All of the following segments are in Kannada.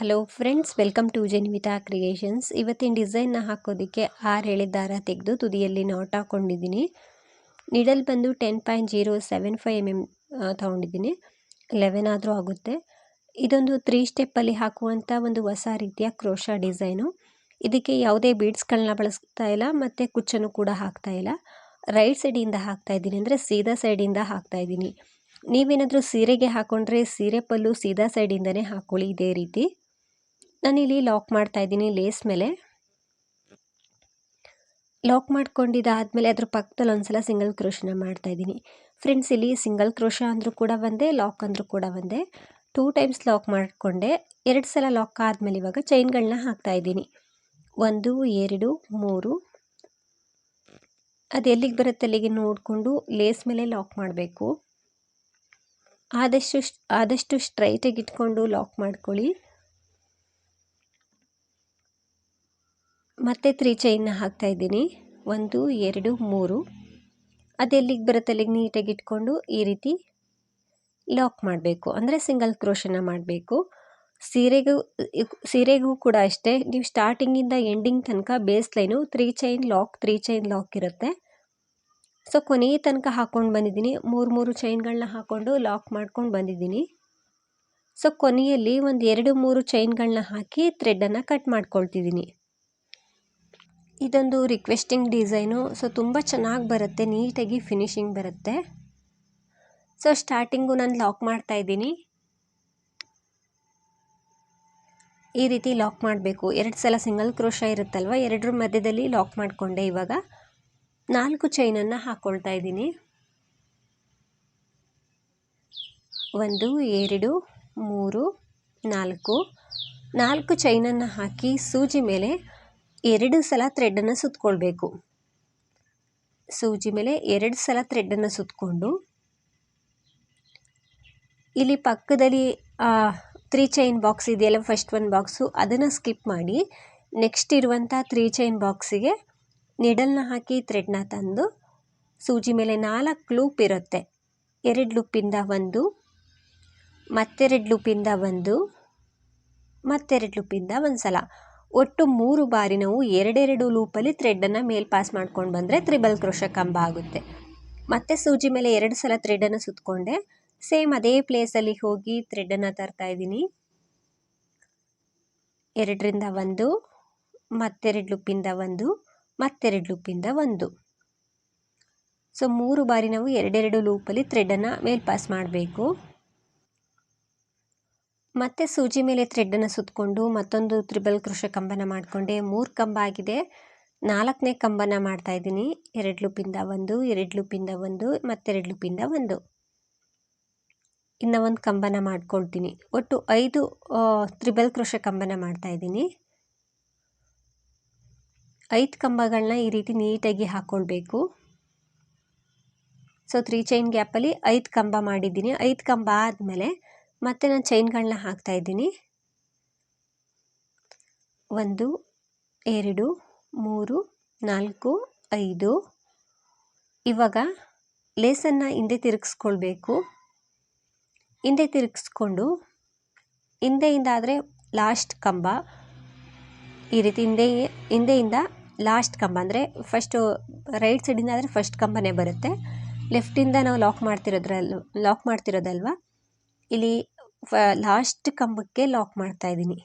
Hello friends welcome to Jenvita creations ಇವತ್ತಿನ ಡಿಸೈನ್ನ ಹಾಕೋದಕ್ಕೆ ಆರು ಎಳೆ ದಾರ ತೆಗೆದು ತುದಿಯಲ್ಲಿ ನಾಟ್ ಹಾಕ್ಕೊಂಡಿದ್ದೀನಿ ನಿಡಲ್ ಬಂದು ten point zero seven five M M ತೊಗೊಂಡಿದ್ದೀನಿ. ಲೆವೆನ್ ಆದರೂ ಆಗುತ್ತೆ. ಇದೊಂದು ತ್ರೀ ಸ್ಟೆಪ್ಪಲ್ಲಿ ಹಾಕುವಂಥ ಒಂದು ಹೊಸ ರೀತಿಯ ಕ್ರೋಶ ಡಿಸೈನು ಇದಕ್ಕೆ ಯಾವುದೇ ಬೀಡ್ಸ್ಗಳನ್ನ ಬಳಸ್ತಾ ಇಲ್ಲ, ಮತ್ತು ಕುಚ್ಚನ್ನು ಕೂಡ ಹಾಕ್ತಾ ಇಲ್ಲ. ರೈಟ್ ಸೈಡಿಂದ ಹಾಕ್ತಾ ಇದ್ದೀನಿ ಅಂದರೆ ಸೀದಾ ಸೈಡಿಂದ ಹಾಕ್ತಾ ಇದ್ದೀನಿ. ನೀವೇನಾದರೂ ಸೀರೆಗೆ ಹಾಕ್ಕೊಂಡ್ರೆ ಸೀರೆ ಪಲ್ಲು ಸೀದಾ ಸೈಡಿಂದನೇ ಹಾಕ್ಕೊಳ್ಳಿ ಇದೇ ರೀತಿ. ನಾನಿಲ್ಲಿ ಲಾಕ್ ಮಾಡ್ತಾ ಇದ್ದೀನಿ ಲೇಸ್ ಮೇಲೆ. ಲಾಕ್ ಮಾಡ್ಕೊಂಡಿದ್ದಾದಮೇಲೆ ಅದ್ರ ಪಕ್ಕದಲ್ಲಿ ಒಂದ್ಸಲ ಸಿಂಗಲ್ ಕ್ರೋಶನ ಮಾಡ್ತಾ ಇದ್ದೀನಿ. ಫ್ರೆಂಡ್ಸ್ ಇಲ್ಲಿ ಸಿಂಗಲ್ ಕ್ರೋಶ ಅಂದರೂ ಕೂಡ ಒಂದೇ ಲಾಕ್ ಅಂದರೂ ಕೂಡ ಒಂದೇ. ಟೂ ಟೈಮ್ಸ್ ಲಾಕ್ ಮಾಡಿಕೊಂಡೆ. ಎರಡು ಸಲ ಲಾಕ್ ಆದಮೇಲೆ ಇವಾಗ ಚೈನ್ಗಳನ್ನ ಹಾಕ್ತಾ ಇದ್ದೀನಿ. ಒಂದು, ಎರಡು, ಮೂರು. ಅದು ಎಲ್ಲಿಗೆ ಬರುತ್ತೆ ಅಲ್ಲಿಗೆ ನೋಡಿಕೊಂಡು ಲೇಸ್ ಮೇಲೆ ಲಾಕ್ ಮಾಡಬೇಕು. ಆದಷ್ಟು ಆದಷ್ಟು ಸ್ಟ್ರೈಟಾಗಿ ಇಟ್ಕೊಂಡು ಲಾಕ್ ಮಾಡ್ಕೊಳ್ಳಿ. ಮತ್ತೆ ತ್ರೀ ಚೈನ್ನ ಹಾಕ್ತಾ ಇದ್ದೀನಿ. ಒಂದು, ಎರಡು, ಮೂರು. ಅದೆಲ್ಲಿಗೆ ಬರುತ್ತೆ ಅಲ್ಲಿಗೆ ನೀಟಾಗಿ ಇಟ್ಕೊಂಡು ಈ ರೀತಿ ಲಾಕ್ ಮಾಡಬೇಕು. ಅಂದರೆ ಸಿಂಗಲ್ ಕ್ರೋಶನ ಮಾಡಬೇಕು. ಸೀರೆಗೂ ಸೀರೆಗೂ ಕೂಡ ಅಷ್ಟೇ. ನೀವು ಸ್ಟಾರ್ಟಿಂಗಿಂದ ಎಂಡಿಂಗ್ ತನಕ base line three chain lock, three chain lock ಇರುತ್ತೆ. ಸೊ, ಕೊನೆಯ ತನಕ ಹಾಕ್ಕೊಂಡು ಬಂದಿದ್ದೀನಿ. ಮೂರು ಮೂರು ಚೈನ್ಗಳನ್ನ ಹಾಕ್ಕೊಂಡು ಲಾಕ್ ಮಾಡ್ಕೊಂಡು ಬಂದಿದ್ದೀನಿ. ಸೊ, ಕೊನೆಯಲ್ಲಿ ಒಂದು ಎರಡು, ಮೂರು ಚೈನ್ಗಳನ್ನ ಹಾಕಿ ಥ್ರೆಡ್ಡನ್ನು ಕಟ್ ಮಾಡ್ಕೊಳ್ತಿದ್ದೀನಿ. ಇದೊಂದು ರಿಕ್ವೆಸ್ಟಿಂಗ್ ಡಿಸೈನು ಸೊ ತುಂಬ ಚೆನ್ನಾಗಿ ಬರುತ್ತೆ. ನೀಟಾಗಿ ಫಿನಿಶಿಂಗ್ ಬರುತ್ತೆ. ಸೊ ಸ್ಟಾರ್ಟಿಂಗು ನಾನು ಲಾಕ್ ಮಾಡ್ತಾ ಇದ್ದೀನಿ. ಈ ರೀತಿ ಲಾಕ್ ಮಾಡಬೇಕು. ಎರಡು ಸಲ ಸಿಂಗಲ್ ಕ್ರೋಶ ಇರುತ್ತಲ್ವ? ಎರಡರ ಮಧ್ಯದಲ್ಲಿ ಲಾಕ್ ಮಾಡಿಕೊಂಡೆ ಇವಾಗ. ನಾಲ್ಕು ಚೈನನ್ನು ಹಾಕ್ಕೊಳ್ತಾ ಇದ್ದೀನಿ. ಒಂದು, ಎರಡು, ಮೂರು, ನಾಲ್ಕು. ನಾಲ್ಕು ಚೈನನ್ನು ಹಾಕಿ ಸೂಜಿ ಮೇಲೆ ಎರಡು ಸಲ ಥ್ರೆಡನ್ನು ಸುತ್ತಕೊಳ್ಬೇಕು ಸೂಜಿ ಮೇಲೆ ಎರಡು ಸಲ ಥ್ರೆಡನ್ನು ಸುತ್ತಕೊಂಡು ಇಲ್ಲಿ ಪಕ್ಕದಲ್ಲಿ ತ್ರೀ ಚೈನ್ ಬಾಕ್ಸ್ ಇದೆಯಲ್ಲ ಫಸ್ಟ್ ಒನ್ ಬಾಕ್ಸು ಅದನ್ನು ಸ್ಕಿಪ್ ಮಾಡಿ ನೆಕ್ಸ್ಟ್ ಇರುವಂಥ ತ್ರೀ ಚೈನ್ ಬಾಕ್ಸಿಗೆ ನಿಡಲ್ನ ಹಾಕಿ ಥ್ರೆಡ್ನ ತಂದು, ಸೂಜಿ ಮೇಲೆ ನಾಲ್ಕು ಲೂಪ್ ಇರುತ್ತೆ. ಎರಡು ಲೂಪಿಂದ ಒಂದು, ಮತ್ತೆರಡು ಲೂಪಿಂದ ಒಂದು, ಮತ್ತೆರಡು ಲೂಪಿಂದ ಒಂದು ಸಲ ಒಟ್ಟು ಮೂರು ಬಾರಿ ನಾವು ಎರಡೆರಡು ಲೂಪಲ್ಲಿ ಥ್ರೆಡ್ಡನ್ನು ಮೇಲ್ ಪಾಸ್ ಮಾಡ್ಕೊಂಡು ಬಂದರೆ ತ್ರಿಬಲ್ ಕ್ರೋಶ ಕಂಬ ಆಗುತ್ತೆ. ಮತ್ತೆ ಸೂಜಿ ಮೇಲೆ ಎರಡು ಸಲ ಥ್ರೆಡನ್ನು ಸುತ್ತಕೊಂಡೆ ಸೇಮ್ ಅದೇ ಪ್ಲೇಸಲ್ಲಿ ಹೋಗಿ ಥ್ರೆಡನ್ನು ತರ್ತಾ ಇದ್ದೀನಿ. ಎರಡರಿಂದ ಒಂದು, ಮತ್ತೆರಡು ಲುಪ್ಪಿಂದ ಒಂದು, ಮತ್ತೆರಡು ಲುಪ್ಪಿಂದ ಒಂದು. ಸೊ ಮೂರು ಬಾರಿ ನಾವು ಎರಡೆರಡು ಲೂಪಲ್ಲಿ ಥ್ರೆಡನ್ನು ಮೇಲ್ ಪಾಸ್ ಮಾಡಬೇಕು. ಮತ್ತೆ ಸೂಜಿ ಮೇಲೆ ಥ್ರೆಡ್ಡನ್ನು ಸುತ್ತಕೊಂಡು ಮತ್ತೊಂದು ತ್ರಿಬಲ್ ಕೃಷ ಕಂಬನ ಮಾಡಿಕೊಂಡೆ. ಮೂರು ಕಂಬ ಆಗಿದೆ. ನಾಲ್ಕನೇ ಕಂಬನ ಮಾಡ್ತಾ ಇದ್ದೀನಿ. ಎರಡು ಲೂಪಿಂದ ಒಂದು, ಎರಡು ಲೂಪಿಂದ ಒಂದು, ಮತ್ತೆರಡು ಲೂಪಿಂದ ಒಂದು. ಇನ್ನು ಒಂದು ಕಂಬನ ಮಾಡ್ಕೊಳ್ತೀನಿ. ಒಟ್ಟು ಐದು ತ್ರಿಬಲ್ ಕೃಷ ಕಂಬನ ಮಾಡ್ತಾ ಇದ್ದೀನಿ. ಐದು ಕಂಬಗಳನ್ನ ಈ ರೀತಿ ನೀಟಾಗಿ ಹಾಕ್ಕೊಳ್ಬೇಕು ಸೊ ತ್ರೀ ಚೈನ್ ಗ್ಯಾಪಲ್ಲಿ ಐದು ಕಂಬ ಮಾಡಿದ್ದೀನಿ. ಐದು ಕಂಬ ಆದಮೇಲೆ ಮತ್ತೆ ನಾನು ಚೈನ್ಗಳನ್ನ ಹಾಕ್ತಾ ಇದ್ದೀನಿ. ಒಂದು, ಎರಡು, ಮೂರು, ನಾಲ್ಕು, ಐದು. ಇವಾಗ ಲೇಸನ್ನು ಹಿಂದೆ ತಿರುಗಿಸ್ಕೊಳ್ಬೇಕು. ಹಿಂದೆ ತಿರುಗಿಸ್ಕೊಂಡು ಹಿಂದೆಯಿಂದ ಆದರೆ ಲಾಸ್ಟ್ ಕಂಬ. ಈ ರೀತಿ ಹಿಂದೆ, ಹಿಂದೆಯಿಂದ ಲಾಸ್ಟ್ ಕಂಬ ಅಂದರೆ ಫಸ್ಟು ರೈಟ್ ಸೈಡಿಂದ ಆದರೆ ಫಸ್ಟ್ ಕಂಬನೇ ಬರುತ್ತೆ. ಲೆಫ್ಟಿಂದ ನಾವು ಲಾಕ್ ಮಾಡ್ತಿರೋದ್ರಲ್ಲ ಲಾಕ್ ಮಾಡ್ತಿರೋದಲ್ವ? ಇಲ್ಲಿ ಫ ಲಾಸ್ಟ್ ಕಂಬಕ್ಕೆ ಲಾಕ್ ಮಾಡ್ತಾ ಇದ್ದೀನಿ.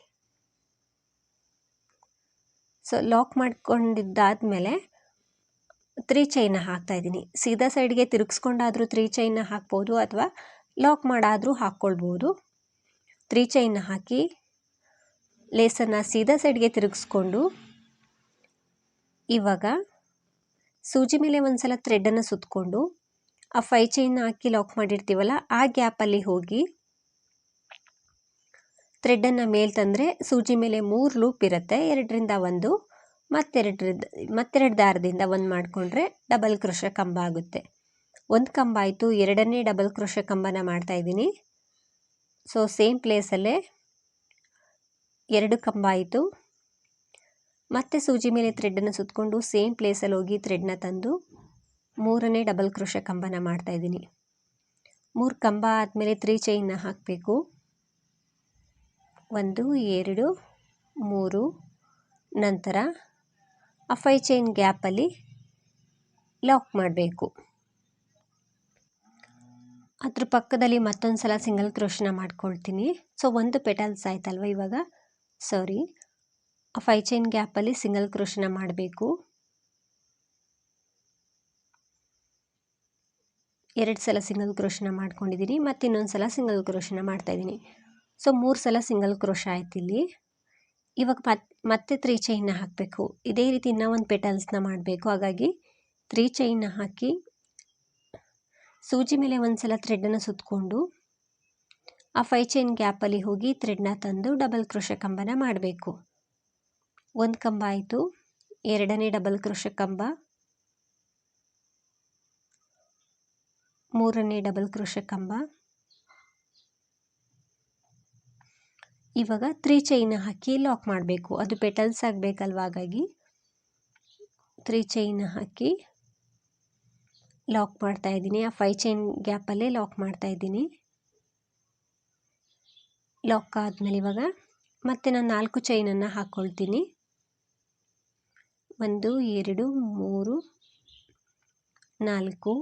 ಸೊ ಲಾಕ್ ಮಾಡ್ಕೊಂಡಿದ್ದಾದಮೇಲೆ ತ್ರೀ ಚೈನ ಹಾಕ್ತಾ ಇದ್ದೀನಿ. ಸೀದಾ ಸೈಡ್ಗೆ ತಿರುಗಿಸ್ಕೊಂಡಾದರೂ ತ್ರೀ ಚೈನ್ನ ಹಾಕ್ಬೋದು ಅಥವಾ ಲಾಕ್ ಮಾಡಾದರೂ ಹಾಕ್ಕೊಳ್ಬೋದು. ತ್ರೀ ಚೈನ್ನ ಹಾಕಿ ಲೇಸನ್ನು ಸೀದಾ ಸೈಡ್ಗೆ ತಿರುಗಿಸ್ಕೊಂಡು ಇವಾಗ ಸೂಜಿ ಮೇಲೆ ಒಂದು ಸಲ ಥ್ರೆಡನ್ನು ಸುತ್ತಕೊಂಡು ಆ ಫೈ ಚೈನ್ ಹಾಕಿ ಲಾಕ್ ಮಾಡಿರ್ತೀವಲ್ಲ, ಆ ಗ್ಯಾಪಲ್ಲಿ ಹೋಗಿ ಥ್ರೆಡ್ಡನ್ನು ಮೇಲೆ ತಂದರೆ ಸೂಜಿ ಮೇಲೆ ಮೂರು ಲೂಪ್ ಇರುತ್ತೆ. ಎರಡರಿಂದ ಒಂದು, ಮತ್ತೆರಡರಿಂದ, ಮತ್ತೆರಡು ದಾರದಿಂದ ಒಂದು ಮಾಡಿಕೊಂಡ್ರೆ ಡಬಲ್ ಕ್ರೋಶ ಕಂಬ ಆಗುತ್ತೆ. ಒಂದು ಕಂಬ ಆಯಿತು ಎರಡನೇ ಡಬಲ್ ಕ್ರೋಶ ಕಂಬನ ಮಾಡ್ತಾಯಿದ್ದೀನಿ ಸೊ ಸೇಮ್ ಪ್ಲೇಸಲ್ಲೇ ಎರಡು ಕಂಬ ಆಯಿತು. ಮತ್ತೆ ಸೂಜಿ ಮೇಲೆ ಥ್ರೆಡ್ಡನ್ನು ಸುತ್ತಕೊಂಡು ಸೇಮ್ ಪ್ಲೇಸಲ್ಲಿ ಹೋಗಿ ಥ್ರೆಡ್ನ ತಂದು ಮೂರನೇ ಡಬಲ್ ಕ್ರೋಶ ಕಂಬನ ಮಾಡ್ತಾಯಿದ್ದೀನಿ ಮೂರು ಕಂಬ ಆದಮೇಲೆ ತ್ರೀ ಚೈನ್ನ ಹಾಕಬೇಕು. ಒಂದು, ಎರಡು, ಮೂರು, ನಂತರ ಆ ಫೈ ಚೈನ್ ಗ್ಯಾಪಲ್ಲಿ ಲಾಕ್ ಮಾಡಬೇಕು. ಅದ್ರ ಪಕ್ಕದಲ್ಲಿ ಮತ್ತೊಂದು ಸಲ ಸಿಂಗಲ್ ಕ್ರೋಶನ ಮಾಡ್ಕೊಳ್ತೀನಿ. ಸೊ, ಒಂದು ಪೆಟಲ್ಸ್ ಆಯ್ತಲ್ವ ಇವಾಗ? ಸಾರಿ. ಆ ಫೈ ಚೈನ್ ಗ್ಯಾಪಲ್ಲಿ ಸಿಂಗಲ್ ಕ್ರೋಶನ ಮಾಡಬೇಕು. ಎರಡು ಸಲ ಸಿಂಗಲ್ ಕ್ರೋಶನ ಮಾಡ್ಕೊಂಡಿದ್ದೀನಿ ಮತ್ತು ಇನ್ನೊಂದು ಸಲ ಸಿಂಗಲ್ ಕ್ರೋಶನ ಮಾಡ್ತಾಯಿದ್ದೀನಿ ಸೊ ಮೂರು ಸಲ ಸಿಂಗಲ್ ಕ್ರೋಶ ಆಯ್ತು ಇಲ್ಲಿ. ಇವಾಗ ಮತ್ ಮತ್ತೆ ತ್ರೀ ಚೈನ್ನ ಹಾಕಬೇಕು. ಇದೇ ರೀತಿ ಇನ್ನೂ ಒಂದು ಪೆಟಲ್ಸ್ನ ಮಾಡಬೇಕು. ಹಾಗಾಗಿ ತ್ರೀ ಚೈನ್ನ ಹಾಕಿ ಸೂಜಿ ಮೇಲೆ ಒಂದು ಸಲ ಥ್ರೆಡನ್ನು ಸುತ್ತಕೊಂಡು ಆ ಫೈ ಚೈನ್ ಗ್ಯಾಪಲ್ಲಿ ಹೋಗಿ ಥ್ರೆಡ್ನ ತಂದು ಡಬಲ್ ಕ್ರೋಶ ಕಂಬನ ಮಾಡಬೇಕು. ಒಂದು ಕಂಬ ಆಯಿತು. ಎರಡನೇ ಡಬಲ್ ಕ್ರೋಶ ಕಂಬ. ಮೂರನೇ ಡಬಲ್ ಕ್ರೋಶ ಕಂಬ. ಇವಾಗ ತ್ರೀ ಚೈನ್ ಹಾಕಿ ಲಾಕ್ ಮಾಡಬೇಕು. ಅದು ಪೆಟಲ್ಸ್ ಆಗಬೇಕಲ್ವ? ಹಾಗಾಗಿ ತ್ರೀ ಚೈನ್ ಹಾಕಿ ಲಾಕ್ ಮಾಡ್ತಾ ಇದ್ದೀನಿ. ಆ ಫೈ ಚೈನ್ ಗ್ಯಾಪಲ್ಲೇ ಲಾಕ್ ಮಾಡ್ತಾ ಇದ್ದೀನಿ. ಲಾಕ್ ಆದಮೇಲೆ ಇವಾಗ ಮತ್ತೆ ನಾನು ನಾಲ್ಕು ಚೈನನ್ನು ಹಾಕ್ಕೊಳ್ತೀನಿ ಒಂದು, ಎರಡು, ಮೂರು, ನಾಲ್ಕು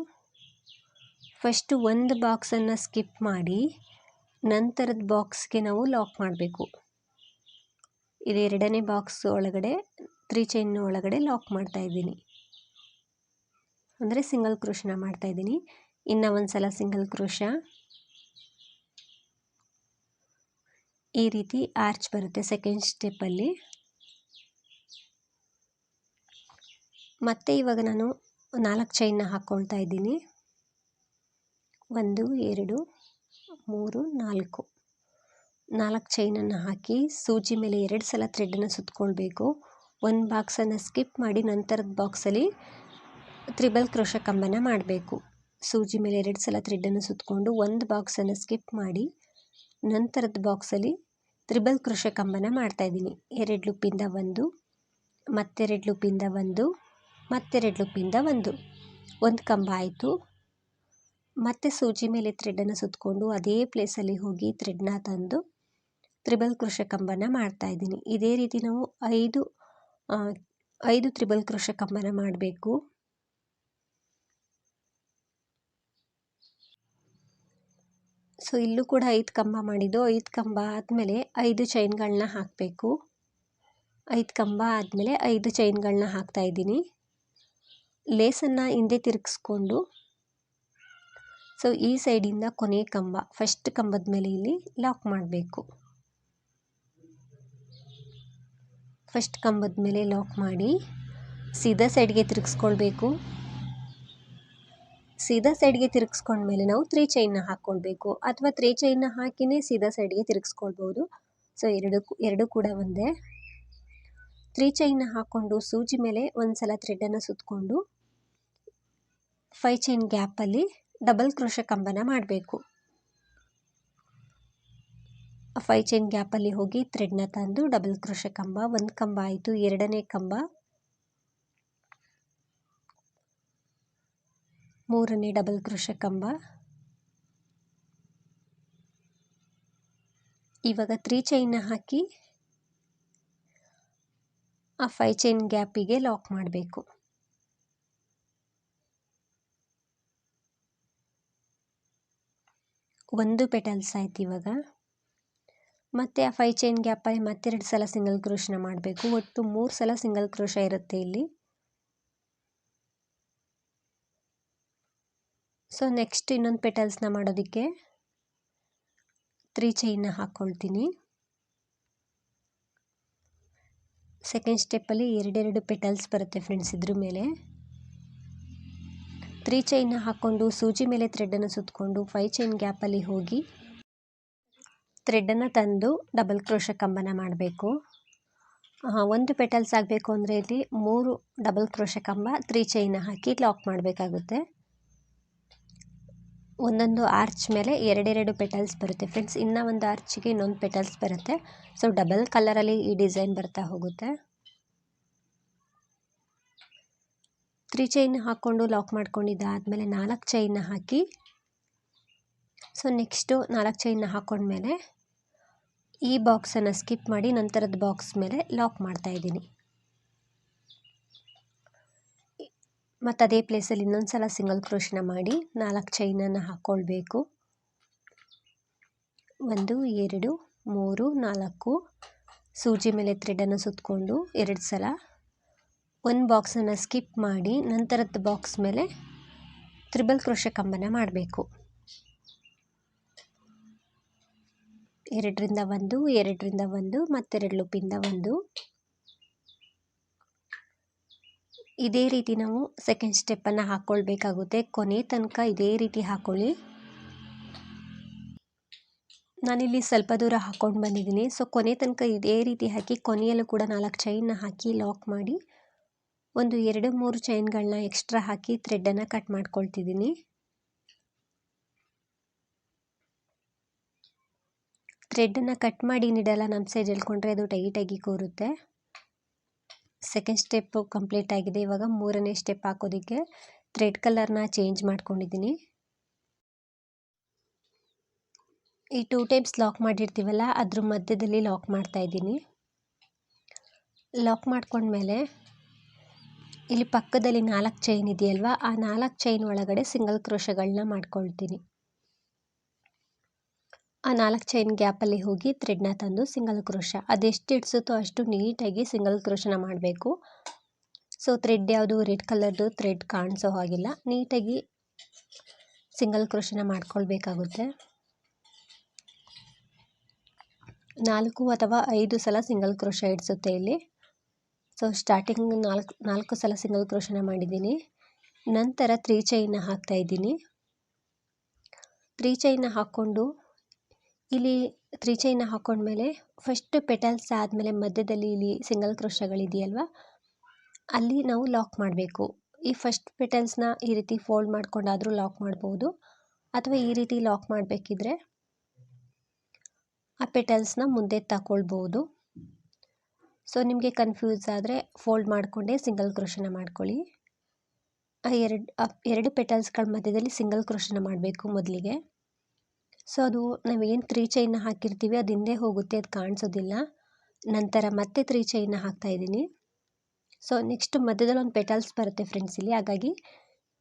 ಫಸ್ಟು ಒಂದು ಬಾಕ್ಸನ್ನು ಸ್ಕಿಪ್ ಮಾಡಿ ನಂತರದ ಬಾಕ್ಸ್ಗೆ ನಾವು ಲಾಕ್ ಮಾಡಬೇಕು. ಇದು ಎರಡನೇ ಬಾಕ್ಸ್ ಒಳಗಡೆ, ತ್ರೀ ಚೈನ್ ಒಳಗಡೆ ಲಾಕ್ ಮಾಡ್ತಾ ಇದ್ದೀನಿ. ಅಂದರೆ ಸಿಂಗಲ್ ಕ್ರೋಶನ ಮಾಡ್ತಾ ಇದ್ದೀನಿ. ಇನ್ನು ಒಂದು ಸಲ ಸಿಂಗಲ್ ಕ್ರೋಶ. ಈ ರೀತಿ ಆರ್ಚ್ ಬರುತ್ತೆ ಸೆಕೆಂಡ್ ಸ್ಟೆಪ್ಪಲ್ಲಿ. ಮತ್ತೆ ಇವಾಗ ನಾನು ನಾಲ್ಕು ಚೈನ್ನ ಹಾಕ್ಕೊಳ್ತಾ ಇದ್ದೀನಿ. ಒಂದು, ಎರಡು, ಮೂರು, ನಾಲ್ಕು. ನಾಲ್ಕು ಚೈನನ್ನು ಹಾಕಿ ಸೂಜಿ ಮೇಲೆ ಎರಡು ಸಲ ಥ್ರೆಡನ್ನು ಸುತ್ತಕೊಳ್ಬೇಕು ಒಂದು ಬಾಕ್ಸನ್ನು ಸ್ಕಿಪ್ ಮಾಡಿ ನಂತರದ ಬಾಕ್ಸಲ್ಲಿ ತ್ರಿಬಲ್ ಕ್ರೋಶ ಕಂಬನ ಮಾಡಬೇಕು. ಸೂಜಿ ಮೇಲೆ ಎರಡು ಸಲ ಥ್ರೆಡನ್ನು ಸುತ್ತಕೊಂಡು ಒಂದು ಬಾಕ್ಸನ್ನು ಸ್ಕಿಪ್ ಮಾಡಿ ನಂತರದ ಬಾಕ್ಸಲ್ಲಿ ತ್ರಿಬಲ್ ಕ್ರೋಶ ಕಂಬನ ಮಾಡ್ತಾಯಿದ್ದೀನಿ ಎರಡು ಲೂಪಿಂದ ಒಂದು, ಮತ್ತೆರಡು ಲುಪ್ಪಿಂದ ಒಂದು, ಮತ್ತೆರಡು ಲುಪ್ಪಿಂದ ಒಂದು. ಒಂದು ಕಂಬ ಆಯಿತು. ಮತ್ತೆ ಸೂಜಿ ಮೇಲೆ ಥ್ರೆಡನ್ನು ಸುತ್ತಕೊಂಡು ಅದೇ ಪ್ಲೇಸಲ್ಲಿ ಹೋಗಿ ಥ್ರೆಡ್ನ ತಂದು ತ್ರಿಬಲ್ ಕೃಷ ಕಂಬನ ಮಾಡ್ತಾಯಿದ್ದೀನಿ ಇದೇ ರೀತಿ ನಾವು ಐದು ಐದು ತ್ರಿಬಲ್ ಕೃಷ ಕಂಬನ ಮಾಡಬೇಕು. ಸೊ, ಇಲ್ಲೂ ಕೂಡ ಐದು ಕಂಬ ಮಾಡಿದ್ದು. ಐದು ಕಂಬ ಆದಮೇಲೆ ಐದು ಚೈನ್ಗಳನ್ನ ಹಾಕಬೇಕು. ಐದು ಕಂಬ ಆದಮೇಲೆ ಐದು ಚೈನ್ಗಳನ್ನ ಹಾಕ್ತಾಯಿದ್ದೀನಿ ಲೇಸನ್ನು ಹಿಂದೆ ತಿರುಗಿಸ್ಕೊಂಡು ಸೊ ಈ ಸೈಡಿಂದ ಕೊನೆಯ ಕಂಬ ಫಸ್ಟ್ ಕಂಬದ ಮೇಲೆ ಇಲ್ಲಿ ಲಾಕ್ ಮಾಡಬೇಕು. ಫಸ್ಟ್ ಕಂಬದ ಮೇಲೆ ಲಾಕ್ ಮಾಡಿ, ಸೀದಾ ಸೈಡ್ಗೆ ತಿರುಗಿಸ್ಕೊಳ್ಬೇಕು. ಸೀದಾ ಸೈಡ್ಗೆ ತಿರುಗಿಸ್ಕೊಂಡ್ಮೇಲೆ ನಾವು ತ್ರೀ ಚೈನ್ನ ಹಾಕ್ಕೊಳ್ಬೇಕು ಅಥವಾ ತ್ರೀ ಚೈನ್ನ ಹಾಕಿನೇ ಸೀದಾ ಸೈಡ್ಗೆ ತಿರುಗಿಸ್ಕೊಳ್ಬೋದು. ಸೊ ಎರಡು ಎರಡು ಕೂಡ ಒಂದೇ. ತ್ರೀ ಚೈನ್ನ ಹಾಕ್ಕೊಂಡು ಸೂಜಿ ಮೇಲೆ ಒಂದು ಸಲ ಥ್ರೆಡನ್ನು ಸುತ್ತಕೊಂಡು ಫೈ ಚೈನ್ ಗ್ಯಾಪಲ್ಲಿ ಡಬಲ್ ಕ್ರೋಶ ಕಂಬನ ಮಾಡಬೇಕು. ಫೈ ಚೈನ್ ಗ್ಯಾಪಲ್ಲಿ ಹೋಗಿ ಥ್ರೆಡ್ನ ತಂದು ಡಬಲ್ ಕ್ರೋಶ ಕಂಬ, ಒಂದು ಕಂಬ ಆಯಿತು, ಎರಡನೇ ಕಂಬ, ಮೂರನೇ ಡಬಲ್ ಕ್ರೋಶ ಕಂಬ. ಇವಾಗ ತ್ರೀ ಚೈನ್ನ ಹಾಕಿ ಆ ಫೈ ಚೈನ್ ಗ್ಯಾಪಿಗೆ ಲಾಕ್ ಮಾಡಬೇಕು. ಒಂದು ಪೆಟಲ್ಸ್ ಆಯ್ತು ಇವಾಗ. ಮತ್ತು ಆ ಫೈ ಚೈನ್ ಗ್ಯಾಪಲ್ಲಿ ಮತ್ತೆರಡು ಸಲ ಸಿಂಗಲ್ ಕ್ರೋಶನ ಮಾಡಬೇಕು. ಒಟ್ಟು ಮೂರು ಸಲ ಸಿಂಗಲ್ ಕ್ರೋಶ ಇರುತ್ತೆ ಇಲ್ಲಿ. ಸೊ ನೆಕ್ಸ್ಟ್ ಇನ್ನೊಂದು ಪೆಟಲ್ಸ್ನ ಮಾಡೋದಕ್ಕೆ ತ್ರೀ ಚೈನ್ನ ಹಾಕ್ಕೊಳ್ತೀನಿ ಸೆಕೆಂಡ್ ಸ್ಟೆಪ್ಪಲ್ಲಿ ಎರಡೆರಡು ಪೆಟಲ್ಸ್ ಬರುತ್ತೆ ಫ್ರೆಂಡ್ಸ್ ಇದ್ರ ಮೇಲೆ. ತ್ರೀ ಚೈನ್ನ ಹಾಕ್ಕೊಂಡು ಸೂಜಿ ಮೇಲೆ ಥ್ರೆಡನ್ನು ಸುತ್ತಕೊಂಡು ಫೈ ಚೈನ್ ಗ್ಯಾಪಲ್ಲಿ ಹೋಗಿ ಥ್ರೆಡ್ಡನ್ನು ತಂದು ಡಬಲ್ ಕ್ರೋಶ ಕಂಬನ ಮಾಡಬೇಕು. ಒಂದು ಪೆಟಲ್ಸ್ ಆಗಬೇಕು ಅಂದರೆ ಇಲ್ಲಿ ಮೂರು ಡಬಲ್ ಕ್ರೋಶ ಕಂಬ ತ್ರೀ ಚೈನ್ ಹಾಕಿ ಲಾಕ್ ಮಾಡಬೇಕಾಗುತ್ತೆ. ಒಂದೊಂದು ಆರ್ಚ್ ಮೇಲೆ ಎರಡೆರಡು ಪೆಟಲ್ಸ್ ಬರುತ್ತೆ ಫ್ರೆಂಡ್ಸ್ ಇನ್ನೂ ಒಂದು ಆರ್ಚಿಗೆ ಇನ್ನೊಂದು ಪೆಟಲ್ಸ್ ಬರುತ್ತೆ. ಸೊ ಡಬಲ್ ಕಲರಲ್ಲಿ ಈ ಡಿಸೈನ್ ಬರ್ತಾ ಹೋಗುತ್ತೆ. ತ್ರೀ ಚೈನ್ ಹಾಕ್ಕೊಂಡು ಲಾಕ್ ಮಾಡ್ಕೊಂಡಿದ್ದಾದಮೇಲೆ ನಾಲ್ಕು ಚೈನ್ನ ಹಾಕಿ ಸೊ ನೆಕ್ಸ್ಟು ನಾಲ್ಕು ಚೈನ್ನ ಹಾಕ್ಕೊಂಡ್ಮೇಲೆ ಈ ಬಾಕ್ಸನ್ನು ಸ್ಕಿಪ್ ಮಾಡಿ ನಂತರದ ಬಾಕ್ಸ್ ಮೇಲೆ ಲಾಕ್ ಮಾಡ್ತಾ ಇದ್ದೀನಿ. ಮತ್ತು ಅದೇ ಪ್ಲೇಸಲ್ಲಿ ಇನ್ನೊಂದು ಸಲ ಸಿಂಗಲ್ ಕ್ರೋಶನ ಮಾಡಿ ನಾಲ್ಕು ಚೈನನ್ನು ಹಾಕ್ಕೊಳ್ಬೇಕು ಒಂದು, ಎರಡು, ಮೂರು, ನಾಲ್ಕು, ಸೂಜಿ ಮೇಲೆ ಥ್ರೆಡನ್ನು ಸುತ್ತಕೊಂಡು ಎರಡು ಸಲ ಒಂದು ಬಾಕ್ಸನ್ನು ಸ್ಕಿಪ್ ಮಾಡಿ ನಂತರದ ಬಾಕ್ಸ್ ಮೇಲೆ ತ್ರಿಬಲ್ ಕ್ರೋಶ ಕಂಬನ ಮಾಡಬೇಕು. ಎರಡರಿಂದ ಒಂದು ಎರಡರಿಂದ ಒಂದು, ಮತ್ತೆರಡು ಲೂಪಿಂದ ಒಂದು. ಇದೇ ರೀತಿ ನಾವು ಸೆಕೆಂಡ್ ಸ್ಟೆಪ್ಪನ್ನು ಹಾಕ್ಕೊಳ್ಬೇಕಾಗುತ್ತೆ ಕೊನೆ ತನಕ ಇದೇ ರೀತಿ ಹಾಕ್ಕೊಳ್ಳಿ ನಾನಿಲ್ಲಿ ಸ್ವಲ್ಪ ದೂರ ಹಾಕ್ಕೊಂಡು ಬಂದಿದ್ದೀನಿ. ಸೊ ಕೊನೆ ತನಕ ಇದೇ ರೀತಿ ಹಾಕಿ ಕೊನೆಯಲ್ಲೂ ಕೂಡ ನಾಲ್ಕು ಚೈನ್ನ ಹಾಕಿ ಲಾಕ್ ಮಾಡಿ ಒಂದು ಎರಡು ಮೂರು ಚೈನ್ಗಳನ್ನ ಎಕ್ಸ್ಟ್ರಾ ಹಾಕಿ ಥ್ರೆಡ್ಡನ್ನು ಕಟ್ ಮಾಡ್ಕೊಳ್ತಿದ್ದೀನಿ. ಥ್ರೆಡ್ಡನ್ನು ಕಟ್ ಮಾಡಿ ನೀಡಲ್ಲ ನಮ್ಮ ಸೈಡ್ ಹೇಳ್ಕೊಂಡ್ರೆ ಅದು ಟೈಟಾಗಿ ಕೂರುತ್ತೆ. ಸೆಕೆಂಡ್ ಸ್ಟೆಪ್ಪು ಕಂಪ್ಲೀಟ್ ಆಗಿದೆ. ಇವಾಗ ಮೂರನೇ ಸ್ಟೆಪ್ ಹಾಕೋದಕ್ಕೆ ಥ್ರೆಡ್ ಕಲರ್ನ ಚೇಂಜ್ ಮಾಡ್ಕೊಂಡಿದ್ದೀನಿ. ಈ ಟೂ ಟೈಮ್ಸ್ ಲಾಕ್ ಮಾಡಿರ್ತೀವಲ್ಲ, ಅದ್ರ ಮಧ್ಯದಲ್ಲಿ ಲಾಕ್ ಮಾಡ್ತಾ ಇದ್ದೀನಿ. ಲಾಕ್ ಮಾಡ್ಕೊಂಡ್ಮೇಲೆ ಇಲ್ಲಿ ಪಕ್ಕದಲ್ಲಿ ನಾಲ್ಕು ಚೈನ್ ಇದೆಯಲ್ವಾ? ಆ ನಾಲ್ಕು ಚೈನ್ ಒಳಗಡೆ ಸಿಂಗಲ್ ಕ್ರೋಶಗಳನ್ನ ಮಾಡ್ಕೊಳ್ತೀನಿ. ಆ ನಾಲ್ಕು ಚೈನ್ ಗ್ಯಾಪಲ್ಲಿ ಹೋಗಿ ಥ್ರೆಡ್ನ ತಂದು ಸಿಂಗಲ್ ಕ್ರೋಶ ಅದೆಷ್ಟು ಇಡಿಸುತ್ತೋ ಅಷ್ಟು ನೀಟಾಗಿ ಸಿಂಗಲ್ ಕ್ರೋಶನ ಮಾಡಬೇಕು. ಸೊ ಥ್ರೆಡ್ ಯಾವುದು ರೆಡ್ ಕಲರ್ದು ಥ್ರೆಡ್ ಕಾಣಿಸೋ ಹಾಗಿಲ್ಲ. ನೀಟಾಗಿ ಸಿಂಗಲ್ ಕ್ರೋಶನ ಮಾಡ್ಕೊಳ್ಬೇಕಾಗುತ್ತೆ. ನಾಲ್ಕು ಅಥವಾ ಐದು ಸಲ ಸಿಂಗಲ್ ಕ್ರೋಶ ಇಡಿಸುತ್ತೆ ಇಲ್ಲಿ. ಸೊ ಸ್ಟಾರ್ಟಿಂಗ್ ನಾಲ್ಕು ನಾಲ್ಕು ಸಲ ಸಿಂಗಲ್ ಕ್ರೋಷನ ಮಾಡಿದ್ದೀನಿ. ನಂತರ ತ್ರೀ ಚೈನ ಹಾಕ್ತಾ ಇದ್ದೀನಿ. ತ್ರೀ ಚೈನ ಹಾಕ್ಕೊಂಡು, ಇಲ್ಲಿ ತ್ರೀ ಚೈನ ಹಾಕ್ಕೊಂಡ್ಮೇಲೆ ಫಸ್ಟ್ ಪೆಟಲ್ಸ್ ಆದಮೇಲೆ ಮಧ್ಯದಲ್ಲಿ ಇಲ್ಲಿ ಸಿಂಗಲ್ ಕ್ರೋಶಗಳಿದೆಯಲ್ವ ಅಲ್ಲಿ ನಾವು ಲಾಕ್ ಮಾಡಬೇಕು. ಈ ಫಸ್ಟ್ ಪೆಟಲ್ಸ್ನ ಈ ರೀತಿ ಫೋಲ್ಡ್ ಮಾಡ್ಕೊಂಡಾದರೂ ಲಾಕ್ ಮಾಡ್ಬೋದು. ಅಥವಾ ಈ ರೀತಿ ಲಾಕ್ ಮಾಡಬೇಕಿದ್ರೆ ಆ ಪೆಟಲ್ಸ್ನ ಮುಂದೆ ತಗೊಳ್ಬೋದು ಸೊ ನಿಮಗೆ ಕನ್ಫ್ಯೂಸ್ ಆದರೆ ಫೋಲ್ಡ್ ಮಾಡಿಕೊಂಡೇ ಸಿಂಗಲ್ ಕ್ರೋಶನ ಮಾಡ್ಕೊಳ್ಳಿ. ಆ ಎರಡು ಎರಡು ಪೆಟಲ್ಸ್ಗಳ ಮಧ್ಯದಲ್ಲಿ ಸಿಂಗಲ್ ಕ್ರೋಶನ ಮಾಡಬೇಕು ಮೊದಲಿಗೆ. ಸೊ ಅದು ನಾವೇನು ತ್ರೀ ಚೈನ್ನ ಹಾಕಿರ್ತೀವಿ, ಅದು ಹಿಂದೆ ಹೋಗುತ್ತೆ, ಅದು ಕಾಣಿಸೋದಿಲ್ಲ. ನಂತರ ಮತ್ತೆ ತ್ರೀ ಚೈನ್ನ ಹಾಕ್ತಾಯಿದ್ದೀನಿ ಸೊ ನೆಕ್ಸ್ಟ್ ಮಧ್ಯದಲ್ಲಿ ಒಂದು ಪೆಟಲ್ಸ್ ಬರುತ್ತೆ ಫ್ರೆಂಡ್ಸ್ ಇಲ್ಲಿ. ಹಾಗಾಗಿ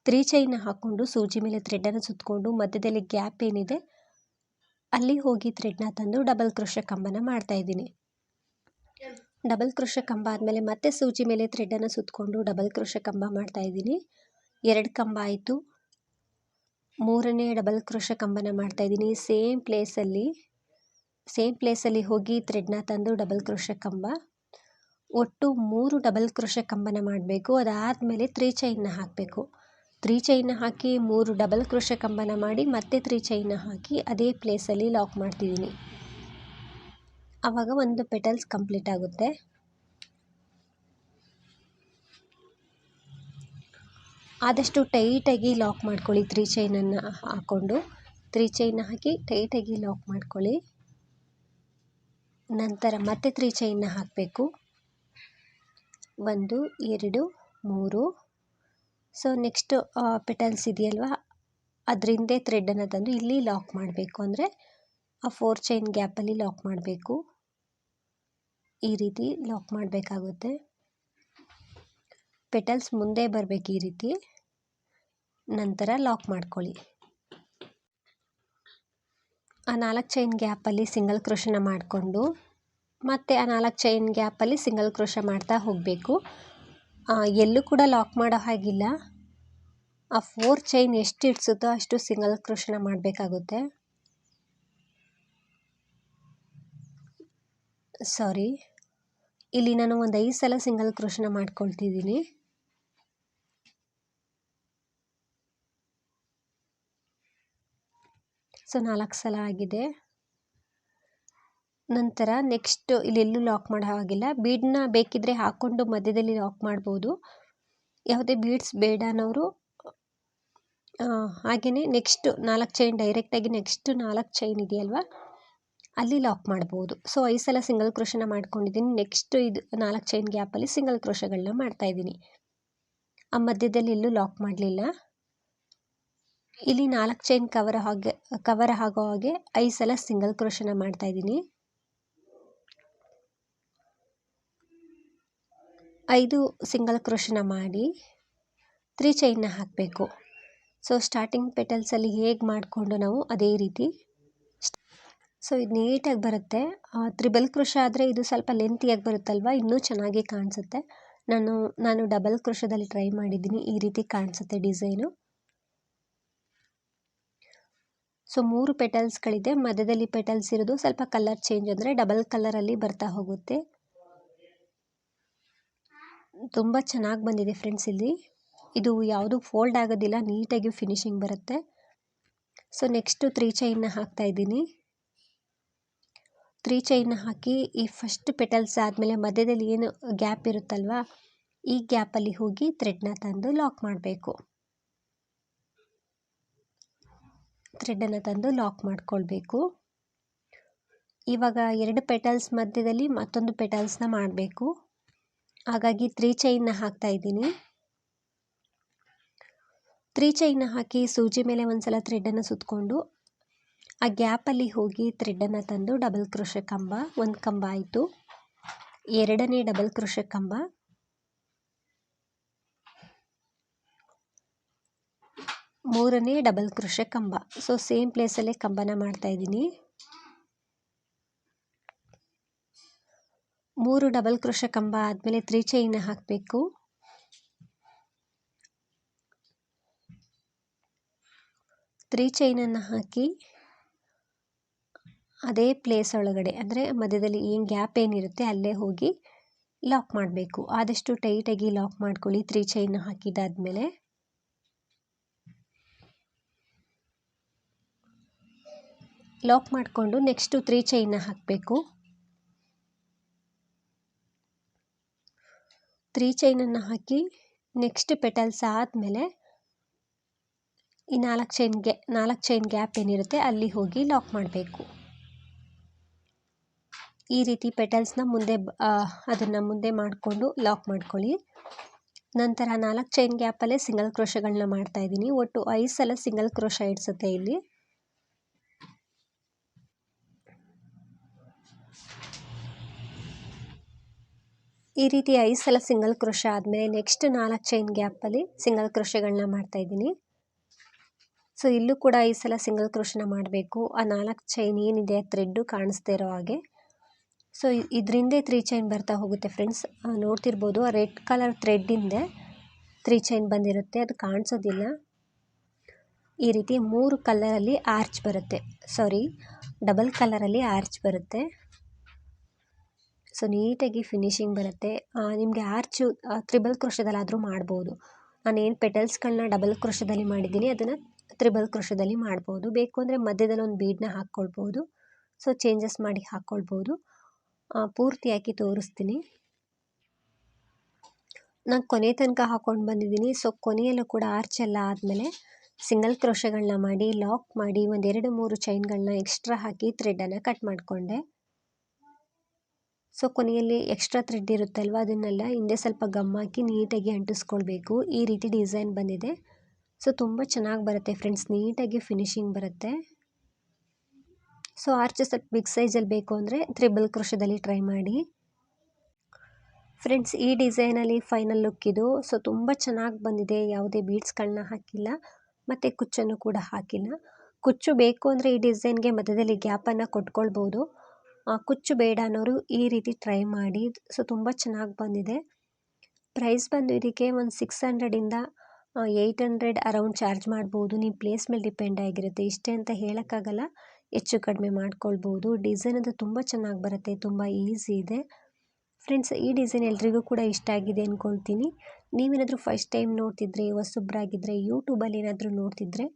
ತ್ರೀ ಚೈನ್ನ ಹಾಕ್ಕೊಂಡು ಸೂಜಿ ಮೇಲೆ ಥ್ರೆಡನ್ನು ಸುತ್ತಕೊಂಡು ಮಧ್ಯದಲ್ಲಿ ಗ್ಯಾಪ್ ಏನಿದೆ, ಅಲ್ಲಿ ಹೋಗಿ ಥ್ರೆಡ್ನ ತಂದು ಡಬಲ್ ಕ್ರೋಶ ಕಂಬನ ಮಾಡ್ತಾಯಿದ್ದೀನಿ ಡಬಲ್ ಕ್ರೋಶ ಕಂಬ ಆದಮೇಲೆ ಮತ್ತೆ ಸೂಜಿ ಮೇಲೆ ಥ್ರೆಡನ್ನು ಸುತ್ತಕೊಂಡು ಡಬಲ್ ಕ್ರೋಶ ಕಂಬ ಮಾಡ್ತಾಯಿದ್ದೀನಿ ಎರಡು ಕಂಬ ಆಯಿತು. ಮೂರನೇ ಡಬಲ್ ಕ್ರೋಶ ಕಂಬನ ಮಾಡ್ತಾಯಿದ್ದೀನಿ ಸೇಮ್ ಪ್ಲೇಸಲ್ಲಿ ಸೇಮ್ ಪ್ಲೇಸಲ್ಲಿ ಹೋಗಿ ಥ್ರೆಡ್ನ ತಂದು ಡಬಲ್ ಕ್ರೋಶ ಕಂಬ. ಒಟ್ಟು ಮೂರು ಡಬಲ್ ಕ್ರೋಶ ಕಂಬನ ಮಾಡಬೇಕು. ಅದಾದಮೇಲೆ ತ್ರೀ ಚೈನ್ನ ಹಾಕಬೇಕು. ತ್ರೀ ಚೈನ್ನ ಹಾಕಿ ಮೂರು ಡಬಲ್ ಕ್ರೋಶ ಕಂಬನ ಮಾಡಿ ಮತ್ತೆ ತ್ರೀ ಚೈನ್ನ ಹಾಕಿ ಅದೇ ಪ್ಲೇಸಲ್ಲಿ ಲಾಕ್ ಮಾಡ್ತಿದ್ದೀನಿ. ಆವಾಗ ಒಂದು ಪೆಟಲ್ಸ್ ಕಂಪ್ಲೀಟ್ ಆಗುತ್ತೆ. ಆದಷ್ಟು ಟೈಟಾಗಿ ಲಾಕ್ ಮಾಡ್ಕೊಳ್ಳಿ ತ್ರೀ ಚೈನನ್ನು ಹಾಕ್ಕೊಂಡು ತ್ರೀ ಚೈನ್ ಹಾಕಿ ಟೈಟಾಗಿ ಲಾಕ್ ಮಾಡ್ಕೊಳ್ಳಿ. ನಂತರ ಮತ್ತೆ ತ್ರೀ ಚೈನ್ನ ಹಾಕಬೇಕು. ಒಂದು, ಎರಡು, ಮೂರು. ಸೊ ನೆಕ್ಸ್ಟು ಪೆಟಲ್ಸ್ ಇದೆಯಲ್ವ? ಅದರಿಂದೇ ಥ್ರೆಡ್ಡನ್ನು ತಂದು ಇಲ್ಲಿ ಲಾಕ್ ಮಾಡಬೇಕು. ಅಂದರೆ ಆ ಫೋರ್ ಚೈನ್ ಗ್ಯಾಪಲ್ಲಿ ಲಾಕ್ ಮಾಡಬೇಕು. ಈ ರೀತಿ ಲಾಕ್ ಮಾಡಬೇಕಾಗುತ್ತೆ. ಪೆಟಲ್ಸ್ ಮುಂದೆ ಬರಬೇಕು ಈ ರೀತಿ. ನಂತರ ಲಾಕ್ ಮಾಡ್ಕೊಳ್ಳಿ. ಆ ನಾಲ್ಕು ಚೈನ್ ಗ್ಯಾಪಲ್ಲಿ ಸಿಂಗಲ್ ಕ್ರೋಶನ ಮಾಡಿಕೊಂಡು, ಮತ್ತು ಆ ನಾಲ್ಕು ಚೈನ್ ಗ್ಯಾಪಲ್ಲಿ ಸಿಂಗಲ್ ಕ್ರೋಶ ಮಾಡ್ತಾ ಹೋಗಬೇಕು. ಎಲ್ಲೂ ಕೂಡ ಲಾಕ್ ಮಾಡೋ ಹಾಗಿಲ್ಲ. ಆ ಫೋರ್ ಚೈನ್ ಎಷ್ಟು ಇಡ್ಸುತ್ತೋ ಅಷ್ಟು ಸಿಂಗಲ್ ಕ್ರೋಶನ ಮಾಡಬೇಕಾಗುತ್ತೆ. ಸಾರಿ ಇಲ್ಲಿ ನಾನು ಒಂದು ಐದು ಸಲ ಸಿಂಗಲ್ ಕ್ರೋಶನ ಮಾಡ್ಕೊಳ್ತಿದ್ದೀನಿ. ಸೊ ನಾಲ್ಕು ಸಲ ಆಗಿದೆ. ನಂತರ ನೆಕ್ಸ್ಟ್ ಇಲ್ಲೆಲ್ಲೂ ಲಾಕ್ ಮಾಡೋ ಹಾಗಿಲ್ಲ. ಬೀಡನ್ನ ಬೇಕಿದ್ದರೆ ಹಾಕ್ಕೊಂಡು ಮಧ್ಯದಲ್ಲಿ ಲಾಕ್ ಮಾಡ್ಬೋದು. ಯಾವುದೇ ಬೀಡ್ಸ್ ಬೇಡ ಅನ್ನೋರು ಹಾಗೆಯೇ ನೆಕ್ಸ್ಟು ನಾಲ್ಕು ಚೈನ್ ಡೈರೆಕ್ಟಾಗಿ ನೆಕ್ಸ್ಟ್ ನಾಲ್ಕು ಚೈನ್ ಇದೆಯಲ್ವ? ಅಲ್ಲಿ ಲಾಕ್ ಮಾಡ್ಬೋದು. ಸೊ ಈ ಸಲ ಸಿಂಗಲ್ ಕ್ರೋಷನ ಮಾಡ್ಕೊಂಡಿದ್ದೀನಿ. ನೆಕ್ಸ್ಟ್ ಇದು ನಾಲ್ಕು ಚೈನ್ ಗ್ಯಾಪಲ್ಲಿ ಸಿಂಗಲ್ ಕ್ರೋಷಗಳನ್ನ ಮಾಡ್ತಾಯಿದ್ದೀನಿ ಆ ಮಧ್ಯದಲ್ಲಿ ಎಲ್ಲೂ ಲಾಕ್ ಮಾಡಲಿಲ್ಲ. ಇಲ್ಲಿ ನಾಲ್ಕು ಚೈನ್ ಕವರ್ ಹಾಗೆ, ಕವರ್ ಆಗೋ ಹಾಗೆ ಐದು ಸಲ ಸಿಂಗಲ್ ಕ್ರೋಷನ ಮಾಡ್ತಾಯಿದ್ದೀನಿ ಐದು ಸಿಂಗಲ್ ಕ್ರೋಷನ ಮಾಡಿ ತ್ರೀ ಚೈನ್ನ ಹಾಕಬೇಕು. ಸೊ, ಸ್ಟಾರ್ಟಿಂಗ್ ಪೆಟಲ್ಸಲ್ಲಿ ಹೇಗೆ ಮಾಡಿಕೊಂಡು ನಾವು ಅದೇ ರೀತಿ ಸೊ ಇದು ನೀಟಾಗಿ ಬರುತ್ತೆ. ತ್ರಿಬಲ್ ಕೃಷ ಆದರೆ ಇದು ಸ್ವಲ್ಪ ಲೆಂತಿಯಾಗಿ ಬರುತ್ತಲ್ವ? ಇನ್ನೂ ಚೆನ್ನಾಗಿ ಕಾಣಿಸುತ್ತೆ. ನಾನು ನಾನು ಡಬಲ್ ಕೃಷದಲ್ಲಿ ಟ್ರೈ ಮಾಡಿದ್ದೀನಿ. ಈ ರೀತಿ ಕಾಣಿಸುತ್ತೆ ಡಿಸೈನು ಸೊ ಮೂರು ಪೆಟಲ್ಸ್ಗಳಿದೆ ಮಧ್ಯದಲ್ಲಿ ಪೆಟಲ್ಸ್ ಇರೋದು ಸ್ವಲ್ಪ ಕಲರ್ ಚೇಂಜ್ ಅಂದರೆ ಡಬಲ್ ಕಲರಲ್ಲಿ ಬರ್ತಾ ಹೋಗುತ್ತೆ. ತುಂಬ ಚೆನ್ನಾಗಿ ಬಂದಿದೆ ಫ್ರೆಂಡ್ಸ್ ಇಲ್ಲಿ. ಇದು ಯಾವುದು ಫೋಲ್ಡ್ ಆಗೋದಿಲ್ಲ, ನೀಟಾಗಿ ಫಿನಿಶಿಂಗ್ ಬರುತ್ತೆ. ಸೊ ನೆಕ್ಸ್ಟು ತ್ರೀ ಚೈನ್ನ ಹಾಕ್ತಾ ಇದ್ದೀನಿ. ತ್ರೀ ಚೈನ್ನ ಹಾಕಿ ಈ ಫಸ್ಟ್ ಪೆಟಲ್ಸ್ ಆದಮೇಲೆ ಮಧ್ಯದಲ್ಲಿ ಏನು ಗ್ಯಾಪ್ ಇರುತ್ತಲ್ವಾ, ಈ ಗ್ಯಾಪಲ್ಲಿ ಹೋಗಿ ಥ್ರೆಡ್ನ ತಂದು ಲಾಕ್ ಮಾಡಬೇಕು. ಥ್ರೆಡನ್ನು ತಂದು ಲಾಕ್ ಮಾಡಿಕೊಳ್ಬೇಕು. ಇವಾಗ ಎರಡು ಪೆಟಲ್ಸ್ ಮಧ್ಯದಲ್ಲಿ ಮತ್ತೊಂದು ಪೆಟಲ್ಸ್ನ ಮಾಡಬೇಕು. ಹಾಗಾಗಿ ತ್ರೀ ಚೈನ್ನ ಹಾಕ್ತಾ ಇದ್ದೀನಿ. ತ್ರೀ ಚೈನ್ನ ಹಾಕಿ ಸೂಜಿ ಮೇಲೆ ಒಂದು ಸಲ ಥ್ರೆಡನ್ನು ಸುತ್ತಕೊಂಡು ಆ ಗ್ಯಾಪಲ್ಲಿ ಹೋಗಿ ಥ್ರೆಡ್ಡನ್ನು ತಂದು ಡಬಲ್ ಕ್ರೋಶ ಕಂಬ, ಒಂದು ಕಂಬ ಆಯಿತು. ಎರಡನೇ ಡಬಲ್ ಕ್ರೋಶ ಕಂಬ. ಮೂರನೇ ಡಬಲ್ ಕ್ರೋಶ ಕಂಬ. ಸೊ ಸೇಮ್ ಪ್ಲೇಸಲ್ಲೇ ಕಂಬನ ಮಾಡ್ತಾ ಇದ್ದೀನಿ. ಮೂರು ಡಬಲ್ ಕ್ರೋಶ ಕಂಬ ಆದಮೇಲೆ ತ್ರೀ ಚೈನ ಹಾಕಬೇಕು. ತ್ರೀ ಚೈನನ್ನು ಹಾಕಿ ಅದೇ ಪ್ಲೇಸ್ ಒಳಗಡೆ, ಅಂದರೆ ಮಧ್ಯದಲ್ಲಿ ಏನು ಗ್ಯಾಪ್ ಏನಿರುತ್ತೆ ಅಲ್ಲೇ ಹೋಗಿ ಲಾಕ್ ಮಾಡಬೇಕು. ಆದಷ್ಟು ಟೈಟಾಗಿ ಲಾಕ್ ಮಾಡ್ಕೊಳ್ಳಿ ತ್ರೀ ಚೈನ್ ಹಾಕಿದಾದ್ಮೇಲೆ ಲಾಕ್ ಮಾಡಿಕೊಂಡು ನೆಕ್ಸ್ಟು ತ್ರೀ ಚೈನ್ನ ಹಾಕಬೇಕು. ತ್ರೀ ಚೈನನ್ನು ಹಾಕಿ ನೆಕ್ಸ್ಟ್ ಪೆಟಲ್ಸ್ ಆದಮೇಲೆ ಈ ನಾಲ್ಕು ಚೈನ್ ಗ್ಯಾ ನಾಲ್ಕು ಚೈನ್ ಗ್ಯಾಪ್ ಏನಿರುತ್ತೆ ಅಲ್ಲಿ ಹೋಗಿ ಲಾಕ್ ಮಾಡಬೇಕು. ಈ ರೀತಿ ಪೆಟಲ್ಸ್ನ ಮುಂದೆ ಅದನ್ನು ಮುಂದೆ ಮಾಡಿಕೊಂಡು ಲಾಕ್ ಮಾಡ್ಕೊಳ್ಳಿ. ನಂತರ ನಾಲ್ಕು ಚೈನ್ ಗ್ಯಾಪಲ್ಲೇ ಸಿಂಗಲ್ ಕ್ರೋಶಗಳನ್ನ ಮಾಡ್ತಾ ಇದ್ದೀನಿ. ಒಟ್ಟು ಐದು ಸಲ ಸಿಂಗಲ್ ಕ್ರೋಶ ಇಡ್ಸುತ್ತೆ ಇಲ್ಲಿ. ಈ ರೀತಿ ಐದು ಸಲ ಸಿಂಗಲ್ ಕ್ರೋಶ ಆದಮೇಲೆ ನೆಕ್ಸ್ಟ್ ನಾಲ್ಕು ಚೈನ್ ಗ್ಯಾಪಲ್ಲಿ ಸಿಂಗಲ್ ಕ್ರೋಶಗಳನ್ನ ಮಾಡ್ತಾ ಇದ್ದೀನಿ. ಸೊ, ಇಲ್ಲೂ ಕೂಡ ಐದು ಸಲ ಸಿಂಗಲ್ ಕ್ರೋಶನ ಮಾಡಬೇಕು. ಆ ನಾಲ್ಕು ಚೈನ್ ಏನಿದೆ ಥ್ರೆಡ್ಡು ಕಾಣಿಸ್ತಾ ಇರೋ ಹಾಗೆ. ಸೊ ಇದರಿಂದೇ ತ್ರೀ ಚೈನ್ ಬರ್ತಾ ಹೋಗುತ್ತೆ ಫ್ರೆಂಡ್ಸ್ ನೋಡ್ತಿರ್ಬೋದು, ಆ ರೆಡ್ ಕಲರ್ ಥ್ರೆಡ್ಡಿಂದೆ ತ್ರೀ ಚೈನ್ ಬಂದಿರುತ್ತೆ. ಅದು ಕಾಣಿಸೋದಿಲ್ಲ. ಈ ರೀತಿ ಮೂರು ಕಲರಲ್ಲಿ ಆರ್ಚ್ ಬರುತ್ತೆ. ಸಾರಿ ಡಬಲ್ ಕಲರಲ್ಲಿ ಆರ್ಚ್ ಬರುತ್ತೆ. ಸೊ ನೀಟಾಗಿ ಫಿನಿಶಿಂಗ್ ಬರುತ್ತೆ. ನಿಮಗೆ ಆರ್ಚು ತ್ರಿಬಲ್ ಕೃಷದಲ್ಲಾದರೂ ಮಾಡ್ಬೋದು. ನಾನೇನು ಪೆಟಲ್ಸ್ಗಳನ್ನ ಡಬಲ್ ಕೃಷದಲ್ಲಿ ಮಾಡಿದ್ದೀನಿ, ಅದನ್ನು ತ್ರಿಬಲ್ ಕೃಷದಲ್ಲಿ ಮಾಡ್ಬೋದು. ಬೇಕು ಅಂದರೆ ಮಧ್ಯದಲ್ಲಿ ಒಂದು ಬೀಡನ್ನ ಹಾಕ್ಕೊಳ್ಬೋದು. ಸೊ ಚೇಂಜಸ್ ಮಾಡಿ ಹಾಕ್ಕೊಳ್ಬೋದು. ಪೂರ್ತಿ ಹಾಕಿ ತೋರಿಸ್ತೀನಿ. ನಾನು ಕೊನೆ ತನಕ ಹಾಕ್ಕೊಂಡು ಬಂದಿದ್ದೀನಿ. ಸೊ ಕೊನೆಯಲ್ಲೂ ಕೂಡ ಆರ್ಚ್ ಎಲ್ಲ ಆದಮೇಲೆ ಸಿಂಗಲ್ ಕ್ರೋಶಗಳನ್ನ ಮಾಡಿ ಲಾಕ್ ಮಾಡಿ, ಒಂದೆರಡು ಮೂರು ಚೈನ್ಗಳನ್ನ ಎಕ್ಸ್ಟ್ರಾ ಹಾಕಿ ಥ್ರೆಡನ್ನು ಕಟ್ ಮಾಡಿಕೊಂಡೆ. ಸೊ ಕೊನೆಯಲ್ಲಿ ಎಕ್ಸ್ಟ್ರಾ ಥ್ರೆಡ್ ಇರುತ್ತಲ್ವ? ಅದನ್ನೆಲ್ಲ ಹಿಂದೆ ಸ್ವಲ್ಪ ಗಮ್ ಹಾಕಿ ನೀಟಾಗಿ ಅಂಟಿಸ್ಕೊಳ್ಬೇಕು. ಈ ರೀತಿ ಡಿಸೈನ್ ಬಂದಿದೆ. ಸೊ ತುಂಬ ಚೆನ್ನಾಗಿ ಬರುತ್ತೆ ಫ್ರೆಂಡ್ಸ್ ನೀಟಾಗಿ ಫಿನಿಶಿಂಗ್ ಬರುತ್ತೆ. ಸೊ ಆರ್ಚ್ ಸ್ವಲ್ಪ ಬಿಗ್ ಸೈಜಲ್ಲಿ ಬೇಕು ಅಂದರೆ ತ್ರಿಬಲ್ ಕ್ರೋಶದಲ್ಲಿ ಟ್ರೈ ಮಾಡಿ. ಫ್ರೆಂಡ್ಸ್, ಈ ಡಿಸೈನಲ್ಲಿ ಫೈನಲ್ ಲುಕ್ ಇದು. ಸೊ ತುಂಬ ಚೆನ್ನಾಗಿ ಬಂದಿದೆ. ಯಾವುದೇ ಬೀಡ್ಸ್ಗಳನ್ನ ಹಾಕಿಲ್ಲ. ಮತ್ತು ಕುಚ್ಚನ್ನು ಕೂಡ ಹಾಕಿಲ್ಲ. ಕುಚ್ಚು ಬೇಕು ಅಂದರೆ ಈ ಡಿಸೈನ್ಗೆ ಮಧ್ಯದಲ್ಲಿ ಗ್ಯಾಪನ್ನು ಕೊಟ್ಕೊಳ್ಬೋದು. ಕುಚ್ಚು ಬೇಡ ಅನ್ನೋರು ಈ ರೀತಿ ಟ್ರೈ ಮಾಡಿ. ಸೊ ತುಂಬ ಚೆನ್ನಾಗಿ ಬಂದಿದೆ. ಪ್ರೈಸ್ ಬಂದು ಇದಕ್ಕೆ ಒಂದು ಸಿಕ್ಸ್ ಹಂಡ್ರೆಡಿಂದ ಏಯ್ಟ್ ಹಂಡ್ರೆಡ್ ಅರೌಂಡ್ ಚಾರ್ಜ್ ಮಾಡ್ಬೋದು. ನಿಮ್ಮ ಪ್ಲೇಸ್ ಮೇಲೆ ಡಿಪೆಂಡ್ ಆಗಿರುತ್ತೆ. ಇಷ್ಟೇ ಅಂತ ಹೇಳೋಕ್ಕಾಗಲ್ಲ. ಹೆಚ್ಚು ಕಡಿಮೆ ಮಾಡ್ಕೊಳ್ಬೋದು. ಡಿಸೈನ್ ಅದು ತುಂಬ ಚೆನ್ನಾಗಿ ಬರುತ್ತೆ, ತುಂಬ ಈಸಿ ಇದೆ. ಫ್ರೆಂಡ್ಸ್ ಈ ಡಿಸೈನ್ ಎಲ್ರಿಗೂ ಕೂಡ ಇಷ್ಟ ಆಗಿದೆ ಅಂದ್ಕೊಳ್ತೀನಿ ನೀವೇನಾದರೂ ಫಸ್ಟ್ ಟೈಮ್ ನೋಡ್ತಿದ್ರೆ ಹೊಸಬ್ರಾಗಿದ್ದರೆ ಯೂಟ್ಯೂಬಲ್ಲಿ ಏನಾದರೂ ನೋಡ್ತಿದ್ರೆ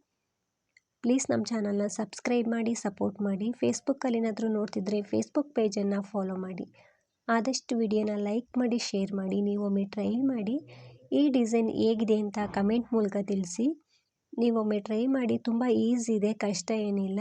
ಪ್ಲೀಸ್ ನಮ್ಮ ಚಾನಲ್ನ ಸಬ್ಸ್ಕ್ರೈಬ್ ಮಾಡಿ ಸಪೋರ್ಟ್ ಮಾಡಿ. ಫೇಸ್ಬುಕ್ಕಲ್ಲಿ ಏನಾದರೂ ನೋಡ್ತಿದ್ರೆ ಫೇಸ್ಬುಕ್ ಪೇಜನ್ನು ಫಾಲೋ ಮಾಡಿ. ಆದಷ್ಟು ವಿಡಿಯೋನ ಲೈಕ್ ಮಾಡಿ ಶೇರ್ ಮಾಡಿ, ನೀವೊಮ್ಮೆ ಟ್ರೈ ಮಾಡಿ. ಈ ಡಿಸೈನ್ ಹೇಗಿದೆ ಅಂತ ಕಮೆಂಟ್ ಮೂಲಕ ತಿಳಿಸಿ. ನೀವೊಮ್ಮೆ ಟ್ರೈ ಮಾಡಿ, ತುಂಬ ಈಸಿ ಇದೆ, ಕಷ್ಟ ಏನಿಲ್ಲ.